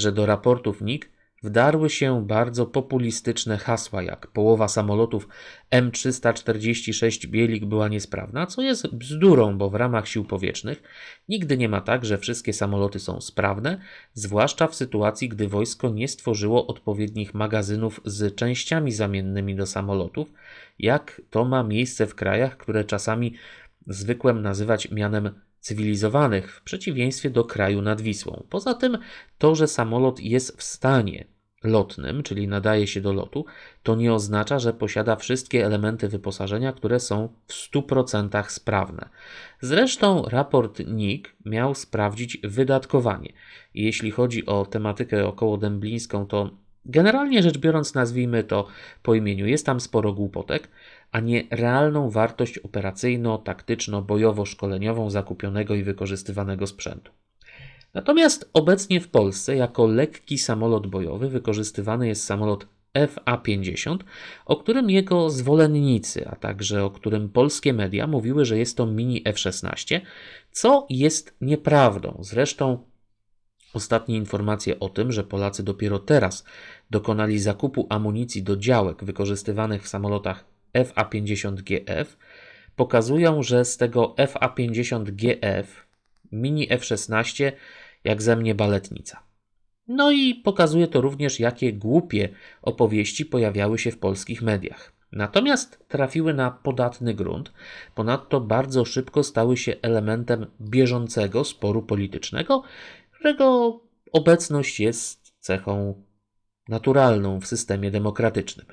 że do raportów NIK wdarły się bardzo populistyczne hasła, jak połowa samolotów M346 Bielik była niesprawna, co jest bzdurą, bo w ramach sił powietrznych nigdy nie ma tak, że wszystkie samoloty są sprawne, zwłaszcza w sytuacji, gdy wojsko nie stworzyło odpowiednich magazynów z częściami zamiennymi do samolotów, jak to ma miejsce w krajach, które czasami zwykłem nazywać mianem cywilizowanych, w przeciwieństwie do kraju nad Wisłą. Poza tym, to, że samolot jest w stanie lotnym, czyli nadaje się do lotu, to nie oznacza, że posiada wszystkie elementy wyposażenia, które są w 100% sprawne. Zresztą raport NIK miał sprawdzić wydatkowanie. Jeśli chodzi o tematykę okołodęblińską, to generalnie rzecz biorąc, nazwijmy to po imieniu, jest tam sporo głupotek, a nie realną wartość operacyjno-taktyczno-bojowo-szkoleniową zakupionego i wykorzystywanego sprzętu. Natomiast obecnie w Polsce jako lekki samolot bojowy wykorzystywany jest samolot FA-50, o którym jego zwolennicy, a także o którym polskie media mówiły, że jest to mini F-16, co jest nieprawdą. Zresztą ostatnie informacje o tym, że Polacy dopiero teraz dokonali zakupu amunicji do działek wykorzystywanych w samolotach FA-50GF, pokazują, że z tego FA-50GF mini F-16 jak ze mnie baletnica. No i pokazuje to również, jakie głupie opowieści pojawiały się w polskich mediach. Natomiast trafiły na podatny grunt, ponadto bardzo szybko stały się elementem bieżącego sporu politycznego, którego obecność jest cechą naturalną w systemie demokratycznym.